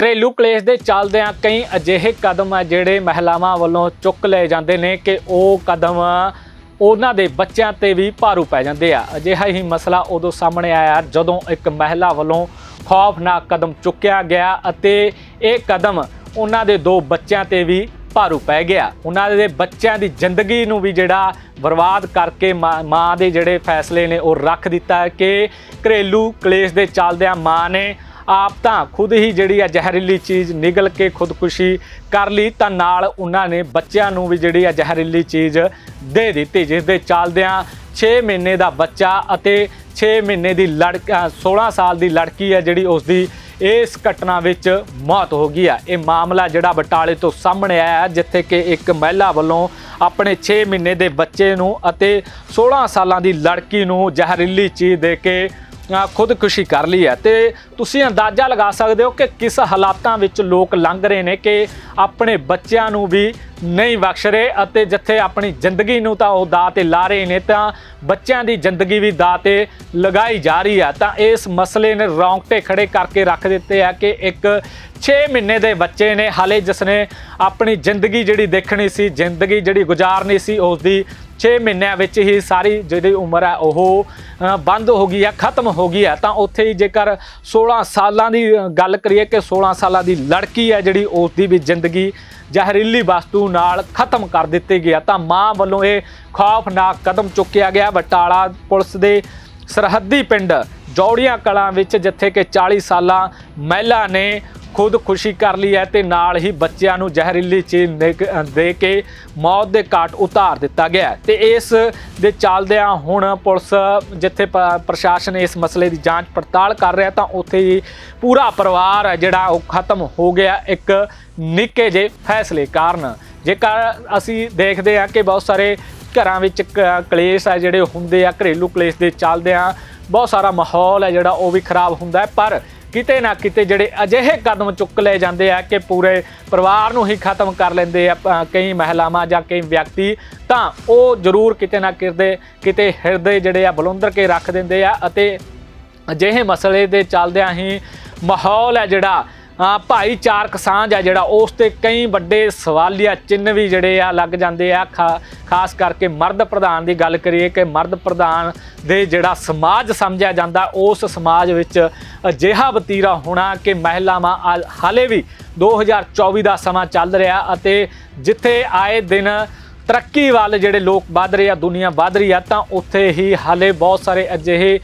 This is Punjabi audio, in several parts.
ਘਰੇਲੂ ਕਲੇਸ਼ ਦੇ ਚੱਲਦਿਆਂ ਕਈ ਅਜਿਹੇ ਕਦਮ ਆ ਜਿਹੜੇ ਮਹਿਲਾਵਾਂ ਵੱਲੋਂ ਚੁੱਕ ਲਏ ਜਾਂਦੇ ਨੇ ਕਿ ਉਹ ਕਦਮ ਉਹਨਾਂ ਦੇ ਬੱਚਿਆਂ ਤੇ ਵੀ ਭਾਰੂ ਪੈ ਜਾਂਦੇ ਆ। ਅਜਿਹਾ ਹੀ ਮਸਲਾ ਉਦੋਂ ਸਾਹਮਣੇ ਆਇਆ ਜਦੋਂ ਇੱਕ ਮਹਿਲਾ ਵੱਲੋਂ ਖੌਫਨਾਕ ਕਦਮ ਚੁੱਕਿਆ ਗਿਆ ਅਤੇ ਇਹ ਕਦਮ ਉਹਨਾਂ ਦੇ ਦੋ ਬੱਚਿਆਂ ਤੇ ਵੀ ਭਾਰੂ ਪੈ ਗਿਆ। ਉਹਨਾਂ ਦੇ ਬੱਚਿਆਂ ਦੀ ਜ਼ਿੰਦਗੀ ਨੂੰ ਵੀ ਜਿਹੜਾ ਬਰਬਾਦ ਕਰਕੇ ਮਾਂ ਮਾਂ ਦੇ ਜਿਹੜੇ ਫੈਸਲੇ ਨੇ ਉਹ ਰੱਖ ਦਿੱਤਾ ਕਿ ਘਰੇਲੂ ਕਲੇਸ਼ ਦੇ ਚੱਲਦਿਆਂ ਮਾਂ ਨੇ ਆਪ ਤਾਂ ਖੁਦ ਹੀ ਜਿਹੜੀ ਆ ਜ਼ਹਿਰੀਲੀ ਚੀਜ਼ ਨਿਗਲ ਕੇ ਖੁਦਕੁਸ਼ੀ ਕਰ ਲਈ ਤਾਂ ਨਾਲ ਉਹਨਾਂ ਨੇ ਬੱਚਿਆਂ ਨੂੰ ਵੀ ਜਿਹੜੀ ਆ ਜ਼ਹਿਰੀਲੀ ਚੀਜ਼ ਦੇ ਦਿੱਤੀ ਜਿਸ ਦੇ ਚੱਲਦਿਆਂ 6 ਮਹੀਨੇ ਦਾ ਬੱਚਾ ਅਤੇ 6 ਮਹੀਨੇ ਦੀ ਲੜਕਾ 16 ਸਾਲ ਦੀ ਲੜਕੀ ਹੈ ਜਿਹੜੀ ਉਸ ਦੀ ਇਸ ਘਟਨਾ ਵਿੱਚ ਮੌਤ ਹੋ ਗਈ ਹੈ ਇਹ ਮਾਮਲਾ ਜਿਹੜਾ ਬਟਾਲੇ ਤੋਂ ਸਾਹਮਣੇ ਆਇਆ ਹੈ, ਜਿੱਥੇ ਕਿ ਇੱਕ ਮਹਿਲਾ ਵੱਲੋਂ ਆਪਣੇ 6 ਮਹੀਨੇ ਦੇ ਬੱਚੇ ਨੂੰ ਅਤੇ 16 ਸਾਲਾਂ ਦੀ ਲੜਕੀ ਨੂੰ ਜ਼ਹਿਰੀਲੀ ਚੀਜ਼ ਦੇ ਕੇ ਖੁਦਕੁਸ਼ੀ ਕਰ ਲਈ ਹੈ। ਤੇ ਤੁਸੀਂ ਅੰਦਾਜ਼ਾ ਲਗਾ ਸਕਦੇ ਹੋ ਕਿ ਕਿਸ ਹਾਲਾਤਾਂ ਵਿੱਚ ਲੋਕ ਲੰਘ ਰਹੇ ਨੇ ਕਿ ਆਪਣੇ ਬੱਚਿਆਂ ਨੂੰ ਵੀ ਨਹੀਂ ਬਖਸ਼ ਰਹੇ ਅਤੇ ਜਿੱਥੇ ਆਪਣੀ ਜ਼ਿੰਦਗੀ ਨੂੰ ਤਾਂ ਉਹ ਦਾਅ ਤੇ ਲਾ ਰਹੇ ਨੇ, ਤਾਂ ਬੱਚਿਆਂ ਦੀ ਜ਼ਿੰਦਗੀ ਵੀ ਦਾਅ ਤੇ ਲਗਾਈ ਜਾ ਰਹੀ ਹੈ। ਤਾਂ ਇਸ ਮਸਲੇ ਨੇ ਰੌਂਗਟੇ ਖੜੇ ਕਰਕੇ ਰੱਖ ਦਿੱਤੇ ਆ ਕਿ ਇੱਕ 6 ਮਹੀਨੇ ਦੇ ਬੱਚੇ ਨੇ, ਹਾਲੇ ਜਿਸ ਨੇ ਆਪਣੀ ਜ਼ਿੰਦਗੀ ਜਿਹੜੀ ਦੇਖਣੀ ਸੀ, ਜ਼ਿੰਦਗੀ ਜਿਹੜੀ ਗੁਜ਼ਾਰਨੀ ਸੀ, ਉਸ ਦੀ 6 ਮਹੀਨਿਆਂ ਵਿੱਚ ਹੀ ਸਾਰੀ ਜਿਹੜੀ ਉਮਰ ਹੈ ਉਹ ਬੰਦ ਹੋ ਗਈ ਹੈ, ਖਤਮ ਹੋ ਗਈ ਹੈ। ਤਾਂ ਉੱਥੇ ਹੀ ਜੇਕਰ 16 ਸਾਲਾਂ ਦੀ ਗੱਲ ਕਰੀਏ ਕਿ 16 ਸਾਲਾਂ ਦੀ ਲੜਕੀ ਹੈ ਜਿਹੜੀ, ਉਸ ਦੀ ਵੀ ਜ਼ਿੰਦਗੀ ਜ਼ਹਿਰੀਲੀ ਵਸਤੂ ਨਾਲ ਖਤਮ ਕਰ ਦਿੱਤੀ ਗਿਆ। ਤਾਂ ਮਾਂ ਵੱਲੋਂ ਇਹ ਖੌਫਨਾਕ ਕਦਮ ਚੁੱਕਿਆ ਗਿਆ। ਬਟਾਲਾ ਪੁਲਿਸ ਦੇ ਸਰਹੱਦੀ ਪਿੰਡ ਜੌੜੀਆਂ ਕਲਾਂ ਵਿੱਚ, ਜਿੱਥੇ ਕਿ 40 ਸਾਲਾਂ ਮਹਿਲਾ ਨੇ ਖੁਦਕੁਸ਼ੀ ਕਰ ਲਈ ਹੈ ਤੇ ਨਾਲ ਹੀ ਬੱਚਿਆਂ ਨੂੰ ਜ਼ਹਿਰੀਲੀ ਚੀਜ਼ ਦੇ ਕੇ ਮੌਤ ਦੇ ਘਾਟ ਉਤਾਰ ਦਿੱਤਾ ਗਿਆ ਹੈ। ਤੇ ਇਸ ਦੇ ਚੱਲਦਿਆਂ ਹੁਣ ਪੁਲਿਸ ਜਿੱਥੇ ਪ- ਪ੍ਰਸ਼ਾਸਨ ਇਸ ਮਸਲੇ ਦੀ ਜਾਂਚ ਪੜਤਾਲ ਕਰ ਰਿਹਾ ਤਾਂ ਉੱਥੇ ਹੀ ਪੂਰਾ ਪਰਿਵਾਰ ਹੈ ਜਿਹੜਾ ਉਹ ਖਤਮ ਹੋ ਗਿਆ ਇੱਕ ਨਿੱਕੇ ਜਿਹੇ ਫੈਸਲੇ ਕਾਰਨ। ਜੇਕਰ ਅਸੀਂ ਦੇਖਦੇ ਹਾਂ ਕਿ ਬਹੁਤ ਸਾਰੇ ਘਰਾਂ ਵਿੱਚ ਕ- ਕਲੇਸ਼ ਆ ਜਿਹੜੇ ਹੁੰਦੇ ਆ, ਘਰੇਲੂ ਕਲੇਸ਼ ਦੇ ਚੱਲਦਿਆਂ ਬਹੁਤ ਸਾਰਾ ਮਾਹੌਲ ਹੈ ਜਿਹੜਾ ਉਹ ਵੀ ਖਰਾਬ ਹੁੰਦਾ ਹੈ। ਪਰ ਕਿਤੇ ਨਾ ਕਿਤੇ ਜਿਹੜੇ ਅਜਿਹੇ ਕਦਮ ਚੁੱਕ ਲਏ ਜਾਂਦੇ ਆ ਕਿ ਪੂਰੇ ਪਰਿਵਾਰ ਨੂੰ ਹੀ ਖਤਮ ਕਰ ਲੈਂਦੇ ਆ ਕਈ ਮਹਿਲਾਵਾਂ ਜਾਂ ਕਈ ਵਿਅਕਤੀ, ਤਾਂ ਉਹ ਜ਼ਰੂਰ ਕਿਤੇ ਨਾ ਕਿਤੇ ਕਿਤੇ ਹਿਰਦੇ ਜਿਹੜੇ ਆ ਬਲੁੰਦਰ ਕੇ ਰੱਖ ਦਿੰਦੇ ਆ ਅਤੇ ਅਜਿਹੇ ਮਸਲੇ ਦੇ ਚੱਲਦਿਆਂ ਹੀ ਮਾਹੌਲ ਹੈ ਜਿਹੜਾ ਭਾਈਚਾਰਕ ਸਾਂਝ ਆ ਜਿਹੜਾ, ਉਸ ਤੇ ਕਈ ਵੱਡੇ ਸਵਾਲੀਆ ਚਿੰਨ੍ਹ ਵੀ ਜਿਹੜੇ ਆ ਲੱਗ ਜਾਂਦੇ ਆ। ਖਾ- ਖਾਸ ਕਰਕੇ ਮਰਦ ਪ੍ਰਧਾਨ ਦੀ ਗੱਲ ਕਰੀਏ ਕਿ ਮਰਦ ਪ੍ਰਧਾਨ ਦੇ ਜਿਹੜਾ ਸਮਾਜ ਸਮਝਿਆ ਜਾਂਦਾ, ਉਸ ਸਮਾਜ ਵਿੱਚ ਅਜਿਹਾ ਵਤੀਰਾ ਹੋਣਾ ਕਿ ਮਹਿਲਾਵਾਂ ਆ- ਹਾਲੇ ਵੀ 2024 ਦਾ ਸਮਾਂ ਚੱਲ ਰਿਹਾ ਅਤੇ ਜਿੱਥੇ ਆਏ ਦਿਨ ਤਰੱਕੀ ਵੱਲ ਜਿਹੜੇ ਲੋਕ ਵੱਧ ਰਹੇ ਆ, ਦੁਨੀਆ ਵੱਧ ਰਹੀ ਆ, ਤਾਂ ਉੱਥੇ ਹੀ ਹਾਲੇ ਬਹੁਤ ਸਾਰੇ ਅਜਿਹੇ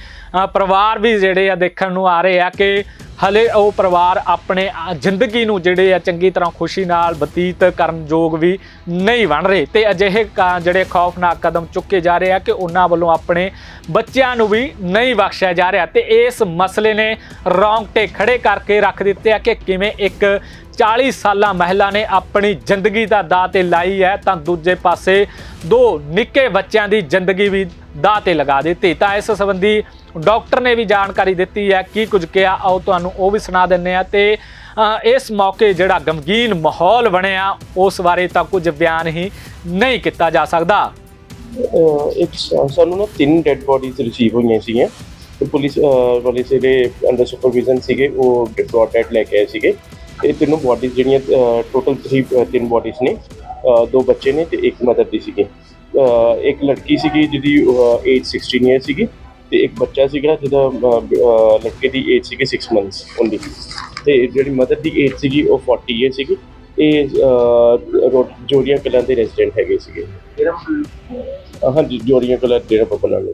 ਪਰਿਵਾਰ ਵੀ ਜਿਹੜੇ ਆ ਦੇਖਣ ਨੂੰ ਆ ਰਹੇ ਆ ਕਿ ਹਲੇ ਉਹ ਪਰਿਵਾਰ ਆਪਣੇ ਜ਼ਿੰਦਗੀ ਨੂੰ ਜਿਹੜੇ ਆ ਚੰਗੀ ਤਰ੍ਹਾਂ ਖੁਸ਼ੀ ਨਾਲ ਬਤੀਤ ਕਰਨ ਯੋਗ ਵੀ ਨਹੀਂ ਬਣ ਰਹੇ। ਤੇ ਅਜਿਹੇ ਕ- ਜਿਹੜੇ ਖੌਫਨਾਕ ਕਦਮ ਚੁੱਕੇ ਜਾ ਰਹੇ ਆ ਕਿ ਉਹਨਾਂ ਵੱਲੋਂ ਆਪਣੇ ਬੱਚਿਆਂ ਨੂੰ ਵੀ ਨਹੀਂ ਬਖਸ਼ਿਆ ਜਾ ਰਿਹਾ। ਤੇ ਇਸ ਮਸਲੇ ਨੇ ਰੌਂਗਟੇ ਖੜੇ ਕਰਕੇ ਰੱਖ ਦਿੱਤੇ ਆ ਕਿ ਕਿਵੇਂ ਇੱਕ 40 ਸਾਲਾਂ ਮਹਿਲਾ ਨੇ ਆਪਣੀ ਜ਼ਿੰਦਗੀ ਦਾ ਦਾਅ ਤੇ ਲਾਈ ਹੈ, ਤਾਂ ਦੂਜੇ ਪਾਸੇ ਦੋ ਨਿੱਕੇ ਬੱਚਿਆਂ ਦੀ ਜ਼ਿੰਦਗੀ ਵੀ ਦਾਅ ਤੇ ਲਗਾ ਦਿੱਤੀ। ਤਾਂ ਇਸ ਸੰਬੰਧੀ ਡਾਕਟਰ ਨੇ ਵੀ ਜਾਣਕਾਰੀ ਦਿੱਤੀ ਹੈ ਕੀ ਕੁਝ ਕਿਹਾ, ਆਓ ਤੁਹਾਨੂੰ ਉਹ ਵੀ ਸੁਣਾ ਦਿੰਨੇ ਆ ਤੇ ਇਸ ਮੌਕੇ ਜਿਹੜਾ ਗਮਗੀਨ ਮਾਹੌਲ ਬਣਿਆ, ਉਸ ਬਾਰੇ ਤਾਂ ਕੁਝ ਬਿਆਨ ਹੀ ਨਹੀਂ ਕੀਤਾ ਜਾ ਸਕਦਾ। ਇੱਕ ਸਾਨੂੰ ਨਾ ਤਿੰਨ ਡੈੱਡ ਬੋਡੀਜ਼ ਰਿਸੀਵ ਹੋਈਆਂ ਸੀਗੀਆਂ। ਤੇ ਪੁਲਿਸ ਵਾਲੇ ਜਿਹੜੇ ਅੰਡਰ ਸੁਪਰਵਿਜ਼ਨ ਸੀਗੇ, ਉਹ ਬ੍ਰੌਡ ਲੈ ਕੇ ਆਏ ਸੀਗੇ। ਇਹ ਤਿੰਨੋਂ ਬੋਡੀਜ਼ ਜਿਹੜੀਆਂ ਟੋਟਲ 3 ਤਿੰਨ ਬੋਡੀਜ਼ ਨੇ ਦੋ ਬੱਚੇ ਨੇ ਤੇ ਇੱਕ ਮਦਰ ਦੀ ਸੀਗੀ। ਇੱਕ ਲੜਕੀ ਸੀਗੀ ਜਿਹਦੀ ਏਜ 16 ਇਅਰ ਸੀਗੀ ਤੇ ਇੱਕ ਬੱਚਾ ਸੀਗਾ ਜਿਹਦਾ ਲੜਕੇ ਦੀ ਏਜ ਸੀਗੀ 6 ਮੰਥਸ ਓਨਲੀ ਤੇ ਜਿਹੜੀ ਮਦਰ ਦੀ ਏਜ ਸੀਗੀ ਉਹ 40 ਇਅਰ ਸੀਗੀ। ਇਹ ਜੋੜੀਆਂ ਕਲਾਂ ਦੇ ਰੈਜ਼ੀਡੈਂਟ ਹੈਗੇ ਸੀਗੇ। ਹਾਂਜੀ ਜੋੜੀਆਂ ਕਲਰ ਡੇਰਾ ਪਪਨਾ ਨੇ